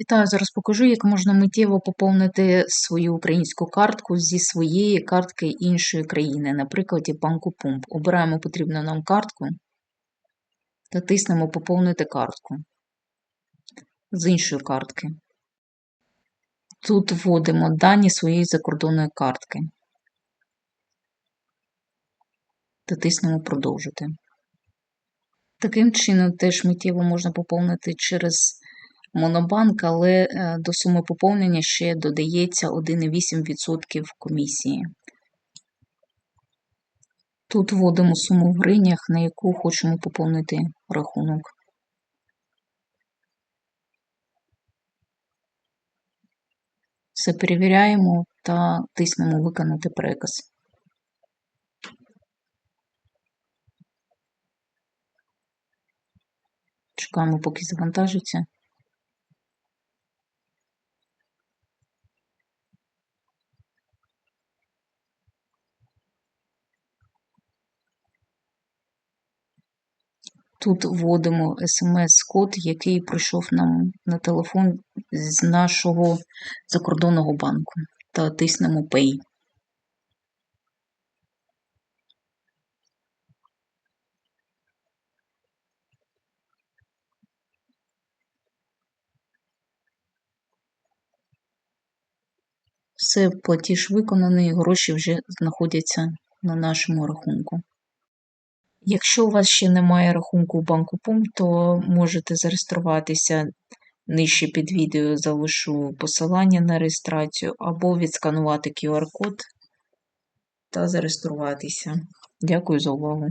Вітаю, зараз покажу, як можна миттєво поповнити свою українську картку зі своєї картки іншої країни, на прикладі банку Пумп. Обираємо потрібну нам картку та тиснемо Поповнити картку з іншої картки. Тут вводимо дані своєї закордонної картки та тиснемо Продовжити. Таким чином, теж миттєво можна поповнити через Монобанк, але е, до суми поповнення ще додається 1,8% комісії. Тут вводимо суму в гривнях, на яку хочемо поповнити рахунок. Все перевіряємо та тиснемо Виконати переказ. Чекаємо, поки завантажиться. Тут вводимо смс-код, який прийшов нам на телефон з нашого закордонного банку та тиснемо Pay. Все, платіж виконаний, гроші вже знаходяться на нашому рахунку. Якщо у вас ще немає рахунку в банку Пум, то можете зареєструватися нижче під відео залишу посилання на реєстрацію, або відсканувати QR-код та зареєструватися. Дякую за увагу!